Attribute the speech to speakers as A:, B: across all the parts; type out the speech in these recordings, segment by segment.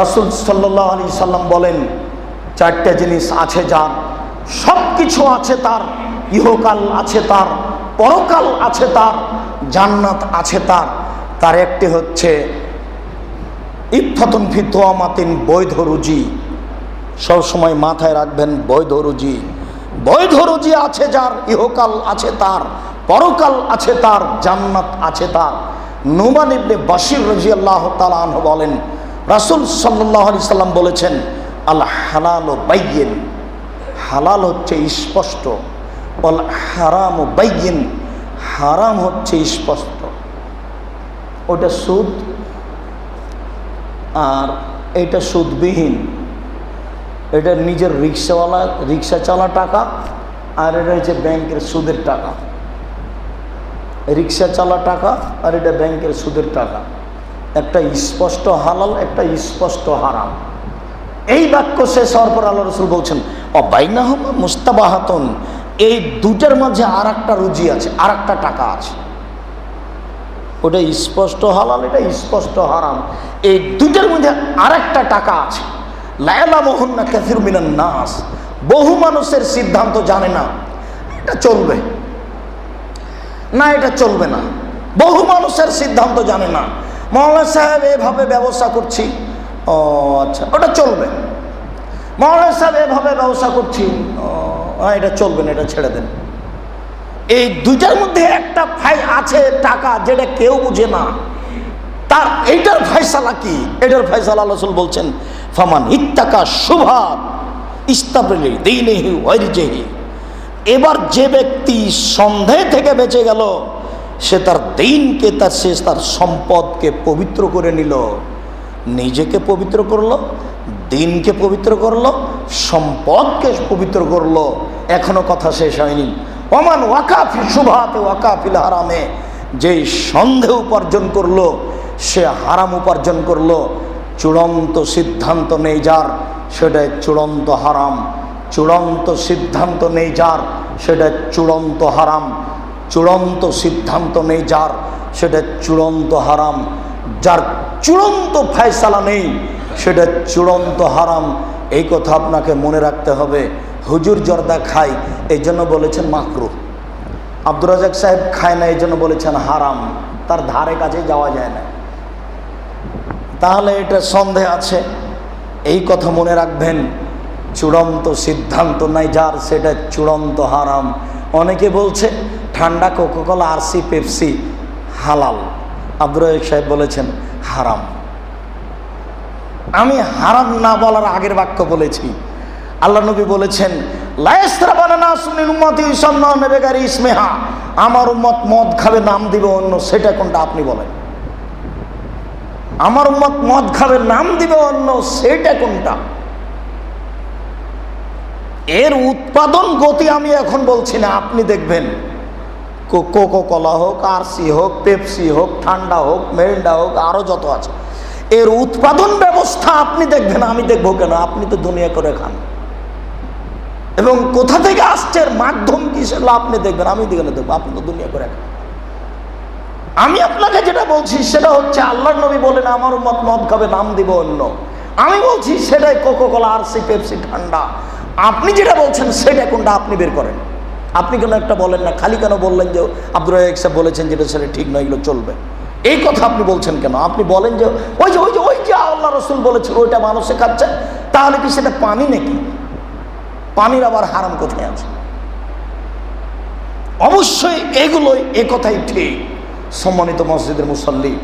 A: রাসুল সাল্লাহ আলি সাল্লাম বলেন, চারটা জিনিস আছে যার সব কিছু আছে তার, ইহকাল আছে তার, পরকাল আছে তার, জান্নাত আছে তার। তার একটি হচ্ছে ইফাতুন ফিতোয়ামাতিন বৈধ রুজি। সবসময় মাথায় রাখবেন, বৈধ রুজি। বৈধ রুজি আছে যার, ইহকাল আছে তার, পরকাল আছে তার, জান্নাত আছে তার। নুমান ইবনে বাসির রাজি আল্লাহ তালাহ বলেন রাসুল সাল্লাহ সাল্লাম বলেছেন, আল হালাল ও বাইয়েন হালাল হচ্ছে স্পষ্ট। অল হারাম বাইয়েন হারাম হচ্ছে স্পষ্ট। ওটা সুদ আর এটা সুদবিহীন। এটা নিজের রিক্সাওয়ালা রিক্সা চালা টাকা আর এটা হচ্ছে ব্যাংকের সুদের টাকা। রিক্সা চালা টাকা আর এটা ব্যাংকের সুদের টাকা। একটা স্পষ্ট হালাল, একটা স্পষ্ট হারাম। এই বাক্য শেষ হওয়ার পর আল্লাহ রসুল বলছেন, অবাইনাহম মুস্তাবাহাতন। এই দুটার মাঝে আর একটা রুজি আছে আর একটা টাকা আছে। ওটা স্পষ্ট হালাল, এটা স্পষ্ট হারাম। এই দুটার মধ্যে আর একটা টাকা আছে। লায়লা মোহন্না ক্যাফির মিনান নাস। বহু মানুষের সিদ্ধান্ত জানে না, এটা চলবে। না, এটা চলবে না। বহু মানুষের সিদ্ধান্ত জানে না মৌলানা সাহেব এভাবে ব্যবসা করছি। ও আচ্ছা ওটা চলবে। মৌলানা সাহেব এভাবে ব্যবসা করছি। ও এটা চলবে না, এটা ছেড়ে দেন। এই দুইটার মধ্যে একটা ফাই আছে টাকা যেটা কেউ বুঝে না। তার, এইটার ফয়সালা কি? এটার ফয়সালা রসুল বলছেন, ফামান ইত্তাকা শুভাত ইস্তাবলি দিনেহি ওয়াইজেহি এবার যে ব্যক্তি সন্দেহ থেকে বেঁচে গেল সে তার দিনকে, তার সে তার সম্পদকে পবিত্র করে নিল। নিজেকে পবিত্র করল, দিনকে পবিত্র করল, সম্পদকে পবিত্র করল। এখনও কথা শেষ হয়নি। ওমান ওয়াকাফি শুভাতে, ওয়াকাফিল হারামে। যেই সন্দেহ উপার্জন করল, সে হারাম উপার্জন করল। চূড়ান্ত সিদ্ধান্ত নেই যার সেটা চূড়ান্ত হারাম। চূড়ান্ত সিদ্ধান্ত নেই যার সেটা চূড়ান্ত হারাম। চূড়ান্ত সিদ্ধান্ত নেই যার, সেটা চূড়ান্ত হারাম। যার চূড়ান্ত ফয়সালা নেই, সেটা চূড়ান্ত হারাম। এই কথা আপনাকে মনে রাখতে হবে। হুজুর জর্দা খাই এই জন্য বলেছেন মাকরু। আব্দুর রাজাক সাহেব খায় না, এই জন্য বলেছেন হারাম। তার ধারে কাছে যাওয়া যায় না। তাহলে এটা সন্দেহ আছে। এই কথা মনে রাখবেন, চূড়ান্ত সিদ্ধান্ত নাই যার, সেটা চূড়ান্ত হারাম। অনেকে বলছে ঠান্ডা কোকোকলা আরসি পেপসি হালাল। আব্দুর সাহেব বলেছেন, হারাম। আমি হারাম না বলার আগের বাক্য বলেছি। আল্লাহ নবী বলেছেন ইসমেহা। আমার উম্মত মদ খাবে, নাম দিবে অন্য, সেটা কোনটা আপনি বলেন? আমার উম্মত মদ খাবে, নাম দিবে অন্য, সেটা কোনটা? এর উৎপাদন গতি আমি এখন বলছি না, আপনি দেখবেন। কোকো কলা হোক, আরসি হোক, পেপসি হোক, ঠান্ডা হোক, মেরিন্ডা হোক আরও যত আছে। এর উৎপাদন ব্যবস্থা আপনি দেখবেন, আমি দেখব কেন? আপনি তো দুনিয়া করে খান। এবং কোথা থেকে আসছে মাধ্যম কি সেগুলো আপনি দেখবেন, আমি দেখে দেখব আপনি তো দুনিয়া করে খান। আমি আপনাকে যেটা বলছি, সেটা হচ্ছে আল্লাহ নবী বলেন, আমার মত মদ খাবে, নাম দিব অন্য। আমি বলছি, সেটাই কোকো কোলা আরসি, পেপসি, ঠান্ডা। আপনি যেটা বলছেন, সেটা কোনটা আপনি বের করেন। আপনি কেন একটা বলেন না? খালি কেন বললেন যে আব্দুল রাজাক সাহেব বলেছেন যেটা সেটা ঠিক নয়, এগুলো চলবে। এই কথা আপনি বলছেন কেন? আপনি বলেন যে ওই যে ওই যে ওই যে আল্লাহ রসুল বলেছে ওইটা মানুষে খাচ্ছে, তাহলে কি সেটা পানি নাকি? পানির আবার হারাম কোথায় আছে? অবশ্যই এগুলোই এ কথাই ঠিক। সম্মানিত মসজিদের মুসল্লি,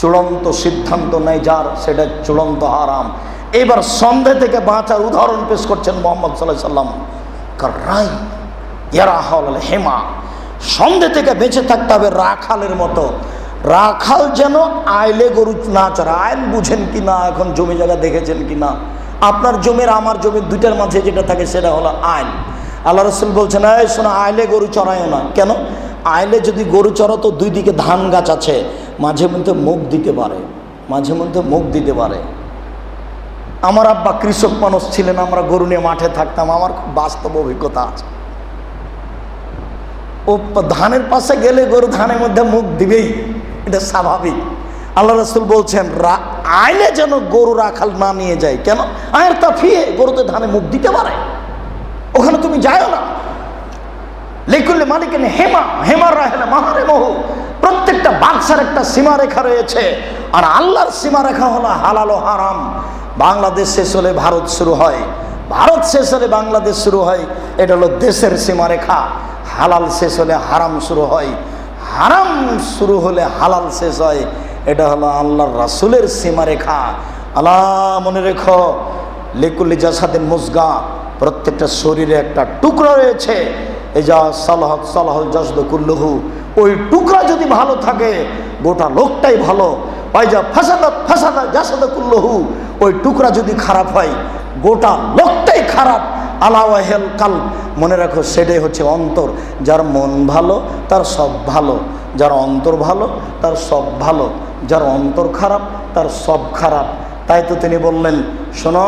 A: চূড়ান্ত সিদ্ধান্ত নেই যার, সেটা চূড়ান্ত হারাম। এবার সন্দেহ থেকে বাঁচার উদাহরণ পেশ করছেন মোহাম্মদ সাল্লাহ সাল্লাম। রাই ইয়ারাহল হেমা। সন্দেহ থেকে বেঁচে থাকতে হবে রাখালের মতো। রাখাল যেন আইলে গরু না চড়া। আইল বুঝেন কি না, এখন জমি জায়গা দেখেছেন কি না? আপনার জমির, আমার জমির দুইটার মাঝে যেটা থাকে সেটা হলো আইল। আল্লাহ রসুল বলছেন, এই শোনো, আইলে গরু চড়ায় না। কেন? আইলে যদি গরু চড়া তো দুই দিকে ধান গাছ আছে, মাঝে মধ্যে মুখ দিতে পারে, মাঝে মধ্যে মুখ দিতে পারে। আমার আব্বা কৃষক মানুষ ছিলেন, আমরা গরু নিয়ে মাঠে থাকতাম, আমার খুব বাস্তব অভিজ্ঞতা আছে। ও ধানের পাশে গেলে গরু ধানের মধ্যে মুখ দিবেই। এটা স্বাভাবিক। আল্লাহ রসুল বলছেন আইলে যেন গরু রাখাল না নিয়ে যায়। কেন? আয়ের তা ফিয়ে গরুতে ধানে মুখ দিতে পারে। ওখানে তুমি যাও না। লেকুল্লে মালিকেন হেমা হেমার রাহেলে মাহারে মহু প্রত্যেকটা বাক্সার একটা সীমারেখা রয়েছে। আর আল্লাহর সীমারেখা হলো হালাল ও হারাম। বাংলাদেশ শেষ হলে ভারত শুরু হয়। ভারত শেষ হলে বাংলাদেশ শুরু হয়। এটা হলো দেশের সীমারেখা। হালাল শেষ হলে হারাম শুরু হয়। হারাম শুরু হলে হালাল শেষ হয়। এটা হলো আল্লাহর রাসুলের সীমারেখা। আল্লাহ মনে রেখো লেকুল্লি জাসাদিন মুসগা, প্রত্যেকটা শরীরে একটা টুকরো রয়েছে। এই যা সালাহ সালাহ জসদ কুল্লুহু, ওই টুকরা যদি ভালো থাকে, গোটা লোকটাই ভালো। ওই যা ফাসাদা ফাসাদা জাসাদ কুল্লুহু, ওই টুকরা যদি খারাপ হয়, গোটা লোকটাই খারাপ। আলাওয়াহেল কাল মনে রাখো, সেটাই হচ্ছে অন্তর। যার মন ভালো, তার সব ভালো। যার অন্তর ভালো, তার সব ভালো। যার অন্তর খারাপ, তার সব খারাপ। তাই তো তিনি বললেন, শোনো,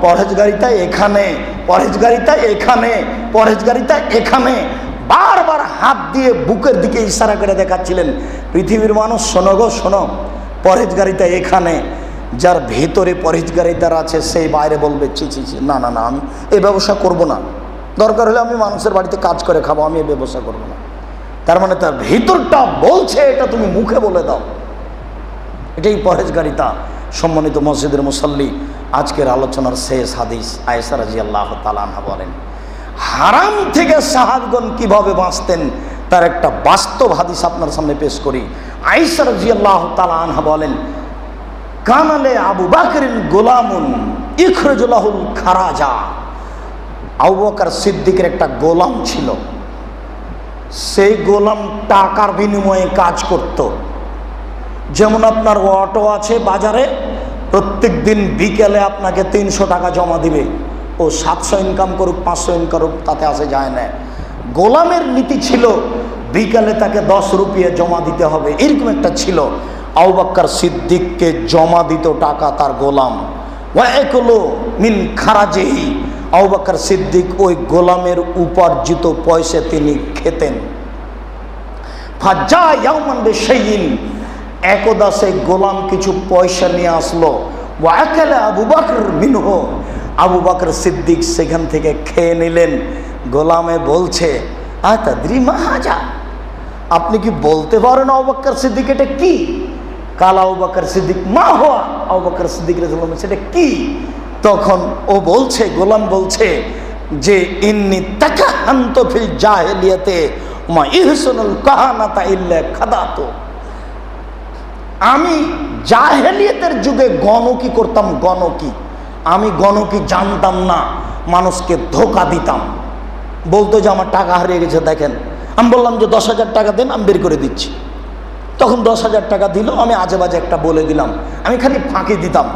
A: পরহেজগারিতা এখানে পরহেজগারিতা এখানে পরহেজগারিতা এখানে। বারবার হাত দিয়ে বুকের দিকে ইশারা করে দেখাচ্ছিলেন। পৃথিবীর মানুষ, শোনো গো, শোনো, পরহেজগারিতা এখানে। যার ভেতরে পরহেজগারিতার আছে, সেই বাইরে বলবে, ছি চি ছি, না না না, আমি এই ব্যবসা করব না। দরকার হলে আমি মানুষের বাড়িতে কাজ করে খাব, আমি এই ব্যবসা করব না। তার মানে তার ভেতরটা বলছে, এটা তুমি মুখে বলে দাও। এটাই পরহেজগারিতা। সম্মানিত মসজিদের মুসল্লি, আজকের আলোচনার শেষ হাদিস আয়েসা রাজি আল্লাহ তালানহা বলেন, হারাম থেকে সাহাবগণ কীভাবে বাঁচতেন, তার একটা বাস্তব হাদিস আপনার সামনে পেশ করি। আয়েসা রাজি আল্লাহ তালানহা বলেন কানালে আবু বাকরিন গোলামুন ইখরজুল্লাহুল খারাজা। আবু বকর সিদ্দিকের একটা গোলাম ছিল। সেই গোলাম টাকার বিনিময়ে কাজ করতো। যেমন আপনার অটো আছে বাজারে প্রত্যেক দিন বিকেলে আপনাকে তিনশো টাকা জমা দিবে। ও সাতশো ইনকাম করুক, পাঁচশো ইনকাম করুক, তাতে আসে যায় না। গোলামের নীতি ছিল, বিকালে তাকে দশ রুপিয়ে জমা দিতে হবে, এরকম একটা ছিল। আউবাক্কার সিদ্দিককে জমা দিত টাকা তার গোলাম। ওয়াকুলো মিন খারাজেহি। আউবাক্কার সিদ্দিক ওই গোলামের উপার্জিত পয়সা তিনি খেতেন। ফাজা ইয়াউমান বেশাইন একদা সেই গোলাম কিছু পয়সা নিয়ে আসলো। ওয়াকালে আবু বাকর মিনহ। আবু বাকর সিদ্দিক সেখান থেকে খেয়ে নিলেন। গোলামে বলছে, আতাদ্রি মাহাজা, আপনি কি বলতে পারেন আবু বাক্কর সিদ্দিক এটা কি? কাল সিদ্দিক মা কি? তখন ও বলছে, গোলাম বলছে যে, ইন্নি মা খাদাতো। আমি জাহেলিয়তের যুগে গণকি করতাম, গণকি। আমি গণকি জানতাম না, মানুষকে ধোকা দিতাম। বলতো যে, আমার টাকা হারিয়ে গেছে, দেখেন। আমি বললাম যে, দশ হাজার টাকা দেন, আমি বের করে দিচ্ছি। তখন দশ হাজার টাকা দিল, আমি আজে বাজে একটা বলে দিলাম। আমি খালি ফাঁকি দিতাম।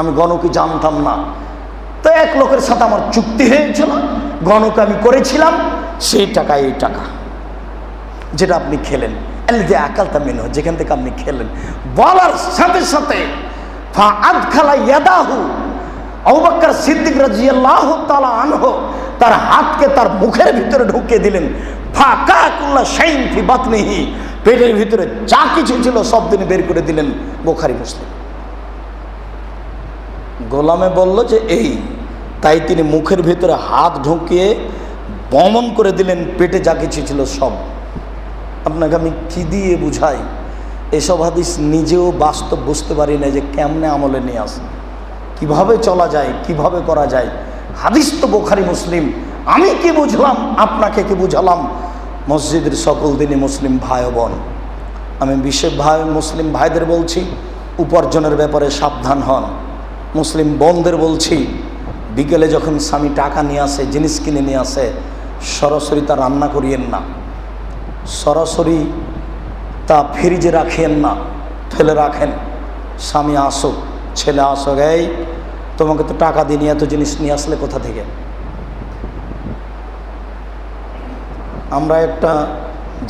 A: আমি গণকে জানতাম না। তো এক লোকের সাথে আমার চুক্তি হয়েছিল। গণক আমি করেছিলাম, সেই টাকা, এই টাকা, যেটা আপনি খেলেন। যে আকালতা মেনু যেখান থেকে আপনি খেলেন। বলার সাথে সাথে ইয়াদাহু তালা তার হাতকে তার মুখের ভিতরে ঢুকিয়ে দিলেন। ফা কাকুল্লা শাইন ফি বাতনিহি পেটের ভিতরে যা কিছু ছিল সব দিন বের করে দিলেন বোখারি মুসলিম। গোলামে বলল যে এই, তাই তিনি মুখের ভিতরে হাত ঢুকিয়ে বমন করে দিলেন, পেটে যা কিছু ছিল সব। আপনাকে আমি কি দিয়ে বুঝাই? এসব হাদিস নিজেও বাস্তব বুঝতে পারি না যে কেমনে আমলে নিয়ে আসে। কীভাবে চলা যায়, কীভাবে করা যায়? হাদিস তো বোখারি মুসলিম। আমি কি বুঝলাম? আপনাকে কি বুঝালাম? মসজিদের সকল দিনই মুসলিম ভাই বোন। আমি বিশেষ ভাই মুসলিম ভাইদের বলছি, উপার্জনের ব্যাপারে সাবধান হন। মুসলিম বোনদের বলছি, বিকেলে যখন স্বামী টাকা নিয়ে আসে, জিনিস কিনে নিয়ে আসে, সরাসরি তা রান্না করিয়েন না। সরাসরি তা ফ্রিজে রাখিয়েন না ফেলে রাখেন। স্বামী আসুক, ছেলে আসুক, এই, তোমাকে তো টাকা দিয়ে এত জিনিস নিয়ে আসলে কোথা থেকে? আমরা একটা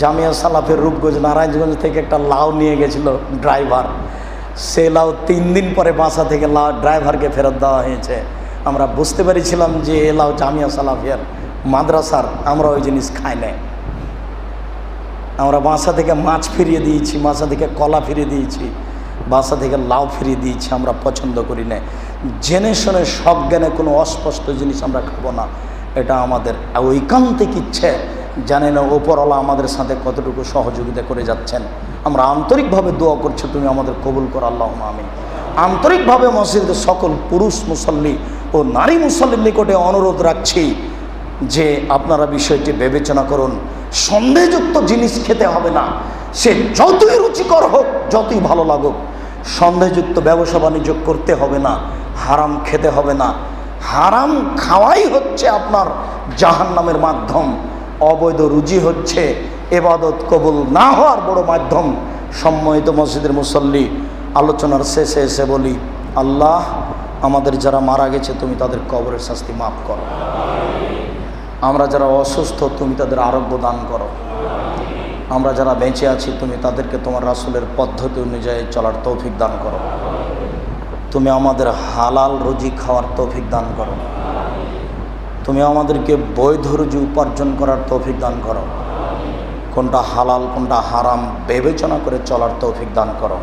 A: জামিয়া সালাফের রূপগঞ্জ, নারায়ণগঞ্জ থেকে একটা লাউ নিয়ে গেছিল ড্রাইভার। সে লাউ তিন দিন পরে বাসা থেকে লাউ ড্রাইভারকে ফেরত দেওয়া হয়েছে। আমরা বুঝতে পেরেছিলাম যে এ লাউ জামিয়া সালাফিয়ার মাদ্রাসার, আমরা ওই জিনিস খাই নাই। আমরা বাসা থেকে মাছ ফিরিয়ে দিয়েছি, বাসা থেকে কলা ফিরিয়ে দিয়েছি, বাসা থেকে লাউ ফিরিয়ে দিয়েছি, আমরা পছন্দ করি না জেনে শুনে সজ্ঞানে কোনো অস্পষ্ট জিনিস আমরা খাব না। এটা আমাদের ঐকান্তিক ইচ্ছে। জানে না ওপরওয়ালা আমাদের সাথে কতটুকু সহযোগিতা করে যাচ্ছেন। আমরা আন্তরিকভাবে দোয়া করছি, তুমি আমাদের কবুল করো আল্লাহ আমিন। আন্তরিকভাবে মসজিদের সকল পুরুষ মুসল্লি ও নারী মুসল্লির নিকটে অনুরোধ রাখছি যে আপনারা বিষয়টি বিবেচনা করুন। সন্দেহযুক্ত জিনিস খেতে হবে না। সে যতই রুচিকর হোক, যতই ভালো লাগুক, সন্দেহযুক্ত ব্যবসা বাণিজ্য করতে হবে না, হারাম খেতে হবে না। হারাম খাওয়াই হচ্ছে আপনার জাহান নামের মাধ্যম। অবৈধ রুজি হচ্ছে, এবাদত কবুল না হওয়ার বড় মাধ্যম। সম্মোহিত মসজিদের মুসল্লি, আলোচনার শেষে এসে বলি, আল্লাহ আমাদের যারা মারা গেছে, তুমি তাদের কবরের শাস্তি মাফ করো। আমরা যারা অসুস্থ, তুমি তাদের আরোগ্য দান করো। আমরা যারা বেঁচে আছি, তুমি তাদেরকে তোমার রাসুলের পদ্ধতি অনুযায়ী চলার তৌফিক দান করো। তুমি আমাদের হালাল রুজি খাওয়ার তৌফিক দান করো। তুমি আমাদেরকে বৈধ রুজি উপার্জন করার তৌফিক দান করো। কোনটা হালাল, কোনটা হারাম, বিবেচনা করে চলার তৌফিক দান করো।